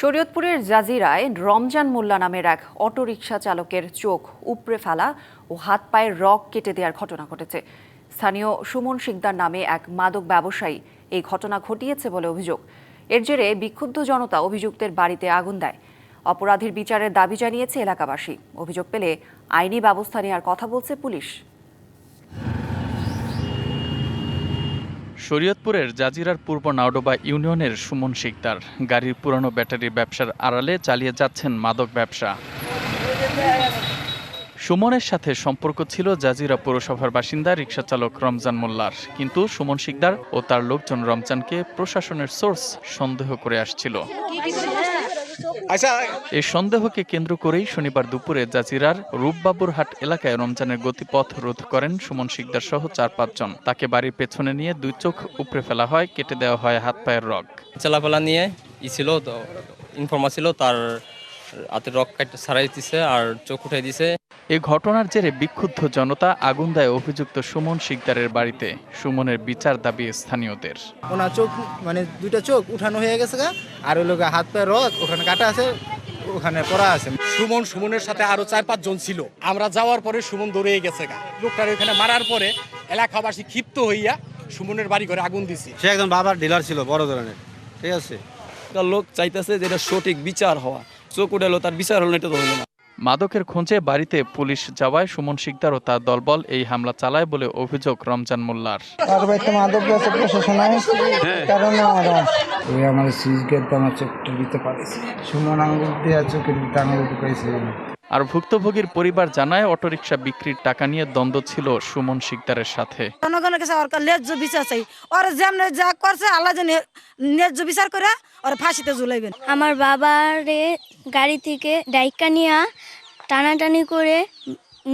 শরীয়তপুরের জাজিরায় রমজান মোল্লা নামের এক অটোরিকশা চালকের চোখ উপড়ে ফেলা ও হাত পায়ের রক কেটে দেওয়ার ঘটনা ঘটেছে। স্থানীয় সুমন শিকদার নামে এক মাদক ব্যবসায়ী এই ঘটনা ঘটিয়েছে বলে অভিযোগ। এর জেরে বিক্ষুব্ধ জনতা অভিযুক্তের বাড়িতে আগুন দেয়। অপরাধীর বিচারের দাবি জানিয়েছে এলাকাবাসী। অভিযোগ পেলে আইনি ব্যবস্থা নেওয়ার কথা বলছে পুলিশ। শরীয়তপুরের জাজিরার পূর্ব নাওডোবা ইউনিয়নের সুমন শিকদার। গাড়ির পুরনো ব্যাটারি ব্যবসার আড়ালে চালিয়ে যাচ্ছেন মাদক ব্যবসা। সুমনের সাথে সম্পর্ক ছিল জাজিরা পৌরসভার বাসিন্দা রিক্সা চালক রমজান মোল্লার। কিন্তু সুমন শিকদার ও তার লোকজন রমজানকে প্রশাসনের সোর্স সন্দেহ করে আসছিল? এই সন্দেহকে কেন্দ্র করেই শনিবার দুপুরে জাজিরার রূপবাবুরহাট এলাকায় রমজানের গতিপথ রোধ করেন সুমন শিকদার সহ চার পাঁচজন তাকে বাড়ির পেছনে নিয়ে দুই চোখ উপড়ে ফেলা হয় কেটে দেওয়া হয় হাত পায়ের রগ। চেলাফেলা নিয়ে ই ছিল তো ইনফর্মা ছিল তার হাতের রক ছাড়াই দিছে আর চোখ উঠাই দিছে। এই ঘটনার জেরে বিক্ষুব্ধ জনতা আগুন দেয় অভিযুক্ত সুমন শিকদারের বাড়িতে। সুমনের বিচার দাবি স্থানীয়দের। ওনার চোখ মানে দুইটা চোখ উঠানো হয়ে গেছে আর ওই লোক হাত পায়ের রক ওখানে কাটা আছে ওখানে পড়া আছে। সুমন সুমনের সাথে আরও চার পাঁচ জন ছিল। আমরা যাওয়ার পরে সুমন দৌড়ে গেছে গা। লোকটার ওখানে মারার পরে এলাকাবাসী ক্ষিপ্ত হইয়া সুমনের বাড়ি ঘরে আগুন দিছে। সে একজন বাবার ডিলার ছিল বড় ধরনের। ঠিক আছে? লোক চাইতেছে যে এটা সঠিক বিচার হওয়া। চোখ উঠালো তার বিচার হলো এটা তো হলো না। মাদকের খোঁজে বাড়িতে পুলিশ যাওয়ায় সুমন শিকদার ও তার দলবল এই হামলা চালায় বলে অভিযোগ রমজান মোল্লার। আর বাড়িতে মাদক আছে প্রশাসন কারণে আমার আমার সুইচ গেট আমার চোখটা দিতে পারেছে সুমন আঙ্গুল দিয়ে চোখের ভিতরে আঙ্গুল ঢুকাইছে। আর ভুক্তভোগীর পরিবার জানায় অটোরিকশা বিক্রির টাকা নিয়ে দ্বন্দ্ব ছিল সুমন শিকদারের সাথে। জনগণের কাছে ওর ন্যায্য বিচার চাই। ওর যেমন যা করছে আল্লাহ যেন ন্যায্য বিচার করে ওর ফাঁসিতে ঝুলাইবেন। আমার বাবারে গাড়ি থেকে ডাইকা নিয়া টানাটানি করে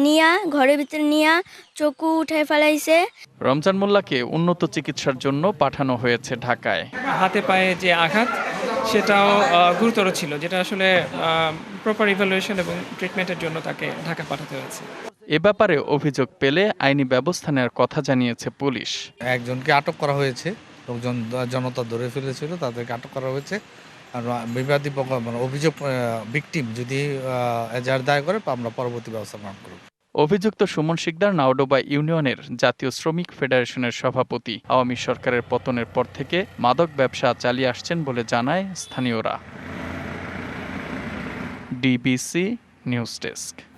নিয়া ঘরের ভিতরে নিয়া চকু উঠে ফেলাইছে। রমজান মোল্লাকে উন্নত চিকিৎসার জন্য পাঠানো হয়েছে ঢাকায়। হাতে পায়ে যে আঘাত সেটাও গুরুতর ছিল যেটা আসলে প্রপার ইভ্যালুয়েশন এবং ট্রিটমেন্টের জন্য তাকে ঢাকা পাঠাতে হয়েছে। এ ব্যাপারে অভিযোগ পেলে আইনি ব্যবস্থা নেওয়ার কথা জানিয়েছে পুলিশ। একজনকে আটক করা হয়েছে লোকজন জনতা ধরে ফেলেছিল তাদেরকে আটক করা হয়েছে। আর বিবাদী মানে অভিযোগ ভিকটিম যদি এজার দায় করে আমরা পরবর্তী ব্যবস্থা গ্রহণ করব। অভিযুক্ত সুমন শিকদার, নাওডোবা ইউনিয়নের জাতীয় শ্রমিক ফেডারেশনের সভাপতি। আওয়ামী সরকারের পতনের পর থেকে মাদক ব্যবসা চালিয়ে আসছেন বলে জানায় স্থানীয়রা। DBC news desk.